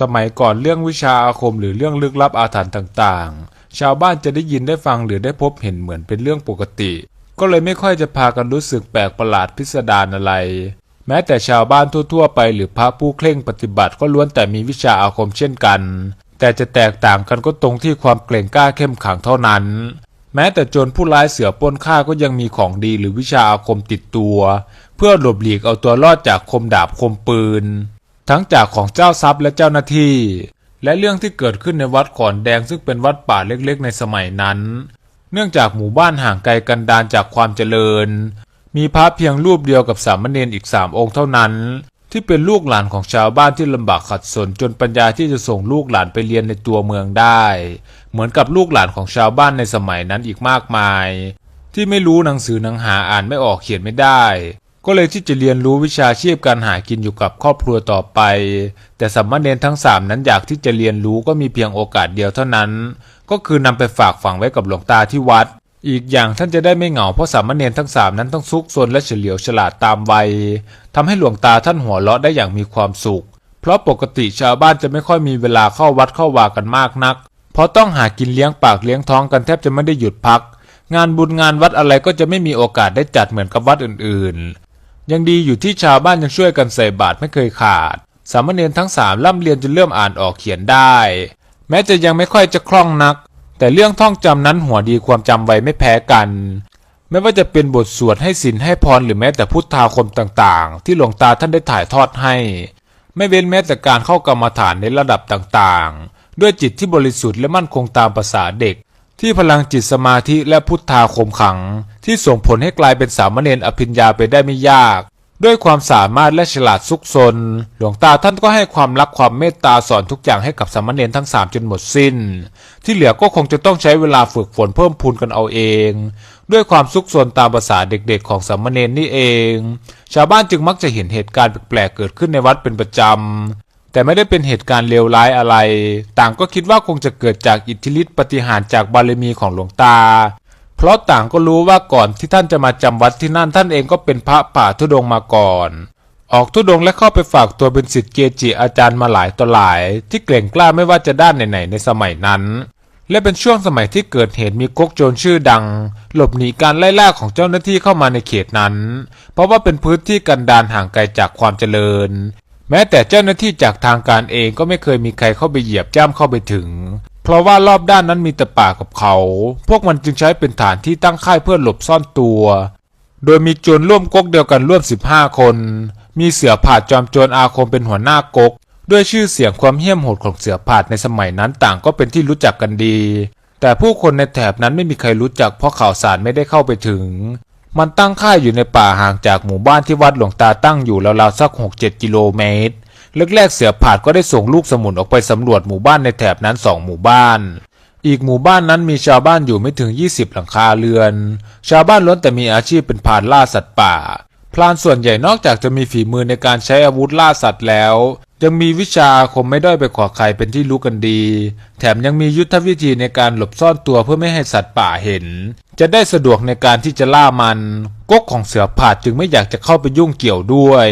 สมัยก่อนเรื่องวิชาอาคมหรือเรื่องลึกลับอาถรรพ์ต่างๆ ชาวบ้านจะได้ยินได้ฟังหรือได้พบเห็นเหมือนเป็นเรื่องปกติ ก็เลยไม่ค่อยจะพากันรู้สึกแปลกประหลาดพิสดารอะไร แม้แต่ชาวบ้านทั่วๆ ไปหรือพระผู้เคร่งปฏิบัติก็ล้วนแต่มีวิชาอาคมเช่นกัน แต่จะแตกต่างกันก็ตรงที่ความเกรงกล้าเข้มขังเท่านั้น แม้แต่โจรผู้ร้ายเสือป้นฆ่าก็ยังมีของดีหรือวิชาอาคมติดตัว เพื่อหลบหลีกเอาตัวรอดจากคมดาบคมปืน ทั้งจากของเจ้าทรัพย์และเจ้าหน้าที่ และเรื่องที่เกิดขึ้นในวัดขอนแดงซึ่งเป็นวัดป่าเล็กๆ ในสมัยนั้น เนื่องจากหมู่บ้านห่างไกลกันดานจากความเจริญ มีพระเพียงรูปเดียวกับสามเณรอีกสามองค์เท่านั้น ที่เป็นลูกหลานของชาวบ้านที่ลำบากขัดสนจนปัญญาที่จะส่งลูกหลานไปเรียนในตัวเมืองได้ เหมือนกับลูกหลานของชาวบ้านในสมัยนั้นอีกมากมาย ที่ไม่รู้หนังสือหนังหาอ่านไม่ออกเขียนไม่ได้ ก็เลยที่จะเรียนรู้วิชาชีพการหากินอยู่กับครอบครัวต่อไป แต่สัมมาเนรทั้งสามนั้นอยากที่จะเรียนรู้ก็มีเพียงโอกาสเดียวเท่านั้น ก็คือนำไปฝากฝังไว้กับหลวงตาที่วัด อีกอย่างท่านจะได้ไม่เหงาเพราะสามเณรทั้งสามนั้นต้องซุกซนและเฉลียวฉลาดตามวัยทำให้หลวงตาท่านหัวเราะได้อย่างมีความสุข เพราะปกติชาวบ้านจะไม่ค่อยมีเวลาเข้าวัดเข้าวากันมากนัก เพราะต้องหากินเลี้ยงปากเลี้ยงท้องกันแทบจะไม่ได้หยุดพักงานบุญงานวัดอะไรก็จะไม่มีโอกาสได้จัดเหมือนกับวัดอื่น ยังดีอยู่ที่ชาวบ้านยังช่วยกันใส่บาตรไม่เคยขาด สามเณรทั้งสามร่ำเรียนจนเริ่มอ่านออกเขียนได้ แม้จะยังไม่ค่อยจะคล่องนัก แต่เรื่องท่องจำนั้นหัวดีความจำไวไม่แพ้กัน ไม่ว่าจะเป็นบทสวดให้ศีลให้พรหรือแม้แต่พุทธาคมต่างๆ ที่หลวงตาท่านได้ถ่ายทอดให้ ไม่เว้นแม้แต่การเข้ากรรมฐานในระดับต่างๆ ด้วยจิตที่บริสุทธิ์และมั่นคงตามภาษาเด็ก ที่พลังจิตสมาธิและพุทธาคมขัง ที่ส่งผลให้กลายเป็นสามเณรอภิญญาไปได้ไม่ยาก ด้วยความสามารถและฉลาดซุกซน หลวงตาท่านก็ให้ความรักความเมตตาสอนทุกอย่างให้กับสามเณรทั้งสามจนหมดสิ้น ที่เหลือก็คงจะต้องใช้เวลาฝึกฝนเพิ่มพูนกันเอาเอง ด้วยความซุกซนตามภาษาเด็กๆ ของสามเณรนี่เอง ชาวบ้านจึงมักจะเห็นเหตุการณ์แปลกๆเกิดขึ้นในวัดเป็นประจำแต่ไม่ได้เป็นเหตุการณ์เลวร้ายอะไร ต่างก็คิดว่าคงจะเกิดจากอิทธิฤทธิปฏิหารจากบารมีของหลวงตา เพราะต่างก็รู้ว่าก่อนที่ท่านจะมาจำวัดที่นั่นท่านเองก็เป็นพระป่าทุดงมาก่อน ออกทุดงและเข้าไปฝากตัวเป็นศิษย์เกจิอาจารย์มาหลายต่อหลาย ที่เกรงกล้าไม่ว่าจะด้านไหนๆในสมัยนั้น และเป็นช่วงสมัยที่เกิดเหตุมีก๊กโจรชื่อดัง หลบหนีการไล่ล่าของเจ้าหน้าที่เข้ามาในเขตนั้น เพราะว่าเป็นพื้นที่กันดารห่างไกลจากความเจริญ แม้แต่เจ้าหน้าที่จากทางการเองก็ไม่เคยมีใครเข้าไปเหยียบจ้ำเข้าไปถึง เพราะว่ารอบด้านนั้นมีแต่ป่ากับเขา พวกมันจึงใช้เป็นฐานที่ตั้งค่ายเพื่อหลบซ่อนตัว โดยมีโจรร่วมก๊กเดียวกันร่วม 15 คน มีเสือผาดจอมโจรอาคมเป็นหัวหน้าก๊กด้วยชื่อเสียงความเหี้ยมโหดของเสือผาดในสมัยนั้นต่างก็เป็นที่รู้จักกันดี แต่ผู้คนในแถบนั้นไม่มีใครรู้จักเพราะข่าวสารไม่ได้เข้าไปถึง มันตั้งค่ายอยู่ในป่าห่างจากหมู่บ้านที่วัดหลวงตาตั้งอยู่ราวๆสัก 6-7 กิโลเมตร แรกๆเสือผาดก็ได้ส่งลูกสมุนออกไปสำรวจหมู่บ้านในแถบนั้นสองหมู่บ้าน อีกหมู่บ้านนั้นมีชาวบ้านอยู่ไม่ถึง 20 หลังคาเรือน ชาวบ้านล้วนแต่มีอาชีพเป็นพานล่าสัตว์ป่าพรานส่วนใหญ่นอกจากจะมีฝีมือในการใช้อาวุธล่าสัตว์แล้ว ยังมีวิชาอาคมไม่ด้อยไปกว่าใครเป็นที่รู้กันดี แถมยังมียุทธวิธีในการหลบซ่อนตัวเพื่อไม่ให้สัตว์ป่าเห็น จะได้สะดวกในการที่จะล่ามันก๊กของเสือผาดจึงไม่อยากจะเข้าไปยุ่งเกี่ยวด้วย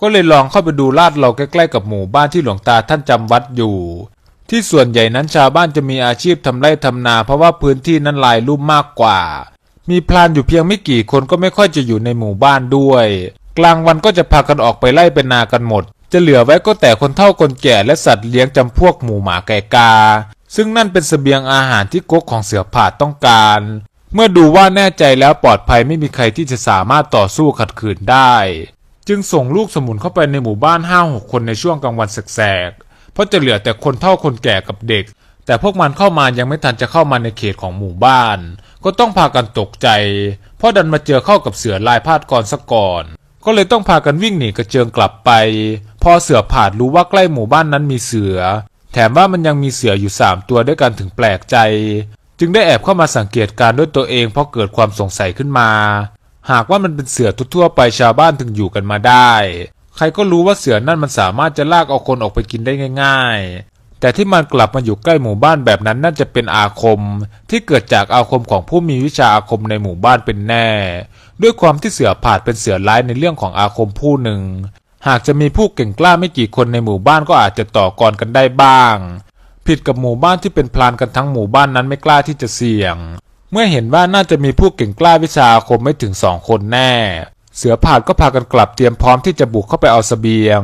ก็เลยลองเข้าไปดูลาดเราใกล้ๆกับหมู่บ้านที่หลวงตาท่านจำวัดอยู่ ที่ส่วนใหญ่นั้นชาวบ้านจะมีอาชีพทำไร่ทำนา เพราะว่าพื้นที่นั้นลายลุ่มมากกว่า มีพลานอยู่เพียงไม่กี่คนก็ไม่ค่อยจะอยู่ในหมู่บ้านด้วย กลางวันก็จะพากันออกไปไล่เป็นนากันหมด จะเหลือไว้ก็แต่คนเฒ่าคนแก่และสัตว์เลี้ยงจำพวกหมูหมาไก่กา ซึ่งนั่นเป็นเสบียงอาหารที่ก๊กของเสือผาดต้องการ เมื่อดูว่าแน่ใจแล้วปลอดภัยไม่มีใครที่จะสามารถต่อสู้ขัดขืนได้ จึงส่งลูกสมุนเข้าไปในหมู่บ้านห้าหกคนในช่วงกลางวันแสกๆเพราะจะเหลือแต่คนเฒ่าคนแก่กับเด็ก แต่พวกมันเข้ามายังไม่ทันจะเข้ามาในเขตของหมู่บ้าน ก็ต้องพากันตกใจ เพราะดันมาเจอเข้ากับเสือลายพาดกรซะก่อน ก็เลยต้องพากันวิ่งหนีกระเจิงกลับไป พอเสือผาดรู้ว่าใกล้หมู่บ้านนั้นมีเสือ แถมว่ามันยังมีเสืออยู่สามตัวด้วยกันถึงแปลกใจ จึงได้แอบเข้ามาสังเกตการณ์ด้วยตัวเองเพราะเกิดความสงสัยขึ้นมา หากว่ามันเป็นเสือทั่วๆไปชาวบ้านถึงอยู่กันมาได้ ใครก็รู้ว่าเสือนั่นมันสามารถจะลากเอาคนออกไปกินได้ง่าย ๆ แต่ที่มันกลับมาอยู่ใกล้หมู่บ้านแบบนั้นน่าจะเป็นอาคม ที่เกิดจากอาคมของผู้มีวิชาอาคมในหมู่บ้านเป็นแน่ ด้วยความที่เสือผาดเป็นเสือร้ายในเรื่องของอาคมผู้หนึ่ง หากจะมีผู้เก่งกล้าไม่กี่คนในหมู่บ้านก็อาจจะต่อกรกันได้บ้าง ผิดกับหมู่บ้านที่เป็นพลานกันทั้งหมู่บ้านนั้นไม่กล้าที่จะเสี่ยง เมื่อเห็นว่าน่าจะมีผู้เก่งกล้าวิชาอาคมไม่ถึงสองคนแน่ เสือผาดก็พากันกลับเตรียมพร้อมที่จะบุกเข้าไปเอาเสบียง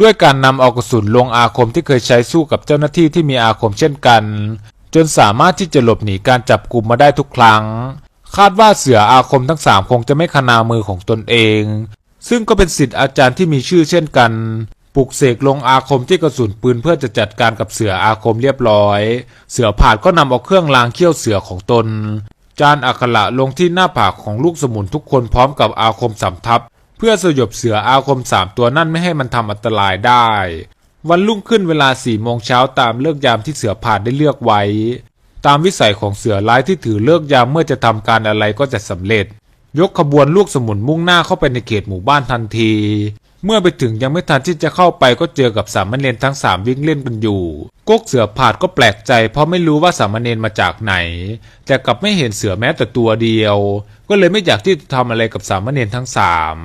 ด้วยการนำเอากระสุนลงอาคมที่เคยใช้สู้กับเจ้าหน้าที่ที่มีอาคมเช่นกัน จนสามารถที่จะหลบหนีการจับกลุ่มมาได้ทุกครั้ง คาดว่าเสืออาคมทั้งสามคงจะไม่ขนามือของตนเอง ซึ่งก็เป็นสิทธิ์อาจารย์ที่มีชื่อเช่นกัน ปลุกเสกลงอาคมที่กระสุนปืนเพื่อจะจัดการกับเสืออาคมเรียบร้อย เสือผาดก็นำเอาเครื่องรางเขี้ยวเสือของตน จานอักขระลงที่หน้าผากของลูกสมุนทุกคนพร้อมกับอาคมสำทับ เพื่อสยบเสืออาคมสามตัวนั่นไม่ให้มันทำอันตรายได้ วันรุ่งขึ้นเวลาสี่โมงเช้าตามเลิกยามที่เสือผาดได้เลือกไว้ ตามวิสัยของเสือร้ายที่ถือเลิกยามเมื่อจะทำการอะไรก็จะสำเร็จ ยกขบวนลูกสมุนมุ่งหน้าเข้าไปในเขตหมู่บ้านทันที เมื่อไปถึงยังไม่ทันที่จะเข้าไปก็เจอกับสามเณรทั้งสามวิ่งเล่นกันอยู่ก๊กเสือผาดก็แปลกใจ เพราะไม่รู้ว่าสามเณรมาจากไหน แต่กลับไม่เห็นเสือแม้แต่ตัวเดียว ก็เลยไม่อยากที่จะทำอะไรกับสามเณรทั้งสาม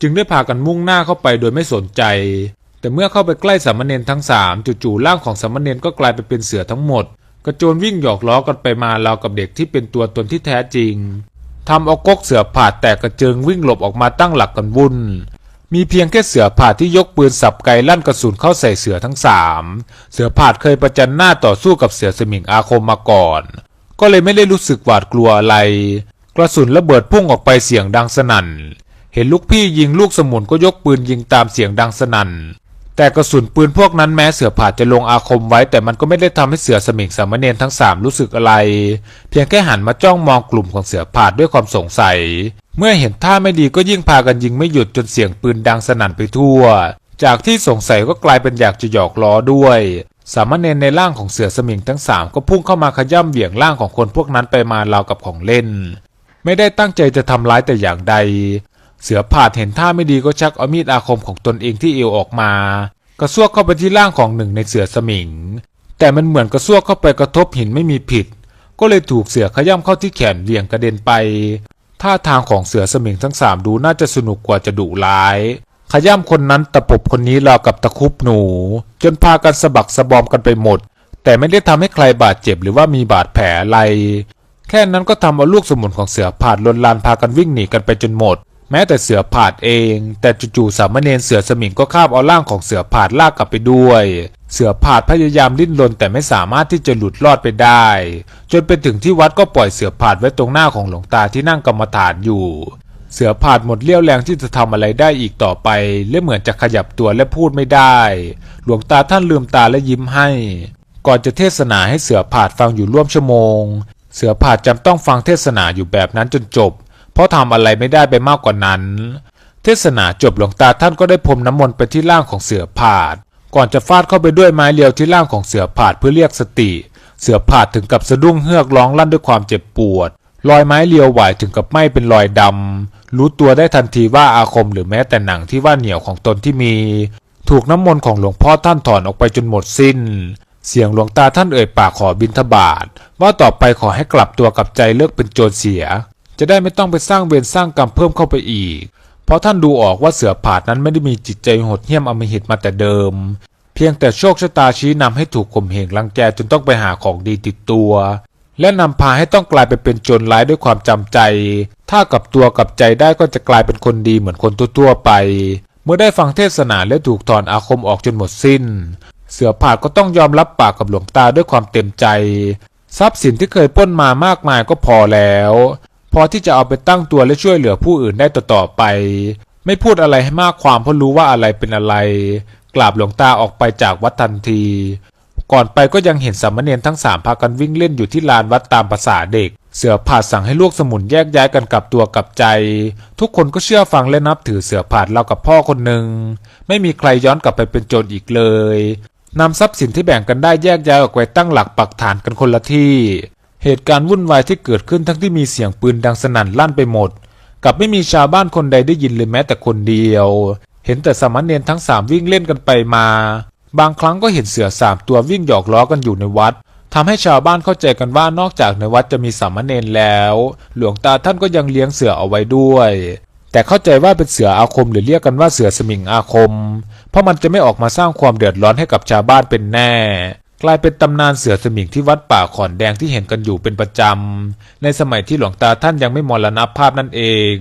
จึงได้พากันมุ่งหน้าเข้าไปโดยไม่สนใจ แต่เมื่อเข้าไปใกล้สามเณรทั้งสามจู่ๆร่างของสามเณรก็กลายไปเป็นเสือทั้งหมด กระโจนวิ่งหยอกล้อกันไปมาราวกับเด็กที่เป็นตัวตนที่แท้จริงทำเอาก๊กเสือผาดแตกกระเจิงวิ่งหลบออกมาตั้งหลักกันวุ่น มีเพียงแค่เสือผาดที่ยกปืนสับไกลั่นกระสุนเข้าใส่เสือทั้งสามเสือผาดเคยประจันหน้าต่อสู้กับเสือสมิงอาคมมาก่อน ก็เลยไม่ได้รู้สึกหวาดกลัวอะไร กระสุนระเบิดพุ่งออกไปเสียงดังสนั่น เห็นลูกพี่ยิงลูกสมุนก็ยกปืนยิงตามเสียงดังสนั่น แต่กระสุนปืนพวกนั้นแม้เสือผาดจะลงอาคมไว้ แต่มันก็ไม่ได้ทำให้เสือสมิงสามเณรทั้งสามรู้สึกอะไร เพียงแค่หันมาจ้องมองกลุ่มของเสือผาดด้วยความสงสัย เมื่อเห็นท่าไม่ดีก็ยิ่งพากันยิงไม่หยุดจนเสียงปืนดังสนั่นไปทั่ว จากที่สงสัยก็กลายเป็นอยากจะหยอกล้อด้วย สามเณรในร่างของเสือสมิงทั้งสามก็พุ่งเข้ามาขย่ำเหวี่ยงร่างของคนพวกนั้นไปมาราวกับของเล่น ไม่ได้ตั้งใจจะทำร้ายแต่อย่างใด เสือผาดเห็นท่าไม่ดีก็ชักเอามีดอาคมของตนเองที่เอวออกมา กระซวกเข้าไปที่ร่างของหนึ่งในเสือสมิง แต่มันเหมือนกระซวกเข้าไปกระทบหินไม่มีผิด ก็เลยถูกเสือขย่ำเข้าที่แขนเหวี่ยงกระเด็นไป ท่าทางของเสือสมิงทั้งสามดูน่าจะสนุกกว่าจะดุร้าย ขย่ำคนนั้นตะปบคนนี้ราวกับตะคุบหนู จนพากันสะบักสะบอมกันไปหมด แต่ไม่ได้ทำให้ใครบาดเจ็บหรือว่ามีบาดแผลอะไรแค่นั้นก็ทำเอาลูกสมุนของเสือผาดลนลานพากันวิ่งหนีกันไปจนหมด แม้แต่เสือผาดเอง แต่จู่ๆสามเณรเสือสมิงก็คาบเอาร่างของเสือผาดลากกลับไปด้วย เสือผาดพยายามดิ้นรนแต่ไม่สามารถที่จะหลุดรอดไปได้ จนไปถึงที่วัดก็ปล่อยเสือผาดไว้ตรงหน้าของหลวงตาที่นั่งกรรมฐานอยู่ เสือผาดหมดเรี่ยวแรงที่จะทำอะไรได้อีกต่อไป และเหมือนจะขยับตัวและพูดไม่ได้ หลวงตาท่านลืมตาและยิ้มให้ ก่อนจะเทศนาให้เสือผาดฟังอยู่ร่วมชั่วโมง เสือผาดจำต้องฟังเทศนาอยู่แบบนั้นจนจบ เพราะทำอะไรไม่ได้ไปมากกว่านั้น เทศนาจบหลวงตาท่านก็ได้พรมน้ำมนต์ไปที่ร่างของเสือผาด ก่อนจะฟาดเข้าไปด้วยไม้เรียวที่ร่างของเสือผาดเพื่อเรียกสติ เสือผาดถึงกับสะดุ้งเฮือกร้องลั่นด้วยความเจ็บปวด รอยไม้เรียวไหวถึงกับไหม้เป็นรอยดำ รู้ตัวได้ทันทีว่าอาคมหรือแม้แต่หนังที่ว่าเหนียวของตนที่มี ถูกน้ำมนต์ของหลวงพ่อท่านถอนออกไปจนหมดสิ้น เสียงหลวงตาท่านเอ่ยปากขอบิณฑบาตว่าต่อไปขอให้กลับตัวกลับใจเลิกเป็นโจรเสีย จะได้ไม่ต้องไปสร้างเวรสร้างกรรมเพิ่มเข้าไปอีก เพราะท่านดูออกว่าเสือผาดนั้นไม่ได้มีจิตใจโหดเหี้ยมอมหิตมาแต่เดิม เพียงแต่โชคชะตาชี้นำให้ถูกข่มเหงรังแกจนต้องไปหาของดีติดตัว และนำพาให้ต้องกลายไปเป็นโจรร้ายด้วยความจำใจ ถ้ากลับตัวกลับใจได้ก็จะกลายเป็นคนดีเหมือนคนทั่วๆไป เมื่อได้ฟังเทศนาและถูกถอนอาคมออกจนหมดสิ้น เสือผาดก็ต้องยอมรับปากกับหลวงตาด้วยความเต็มใจ ทรัพย์สินที่เคยป้นมามากมายก็พอแล้ว พอที่จะเอาไปตั้งตัวและช่วยเหลือผู้อื่นได้ต่อๆไป ไม่พูดอะไรให้มากความเพราะรู้ว่าอะไรเป็นอะไร กราบหลวงตาออกไปจากวัดทันที ก่อนไปก็ยังเห็นสามเณรทั้งสามพากันวิ่งเล่นอยู่ที่ลานวัดตามภาษาเด็ก เสือผาดสั่งให้ลูกสมุนแยกย้ายกันกลับตัวกลับใจ ทุกคนก็เชื่อฟังและนับถือเสือผาดเรากับพ่อคนหนึ่ง ไม่มีใครย้อนกลับไปเป็นโจรอีกเลยนำทรัพย์สินที่แบ่งกันได้แยกย้ายออกไปตั้งหลักปักฐานกันคนละที่ เหตุการณ์วุ่นวายที่เกิดขึ้นทั้งที่มีเสียงปืนดังสนั่นลั่นไปหมดกับไม่มีชาวบ้านคนใดได้ยินเลยแม้แต่คนเดียว เห็นแต่สามเณรทั้งสามวิ่งเล่นกันไปมา บางครั้งก็เห็นเสือสามตัววิ่งหยอกล้อกันอยู่ในวัดทำให้ชาวบ้านเข้าใจกันว่านอกจากในวัดจะมีสามเณรแล้ว หลวงตาท่านก็ยังเลี้ยงเสือเอาไว้ด้วย แต่เข้าใจว่าเป็นเสืออาคมหรือเรียกกันว่าเสือสมิงอาคม เพราะมันจะไม่ออกมาสร้างความเดือดร้อนให้กับชาวบ้านเป็นแน่ กลายเป็นตำนานเสือสมิงที่วัดป่าขอนแดงที่เห็นกันอยู่เป็นประจำ ในสมัยที่หลวงตาท่านยังไม่มรณภาพนั่นเอง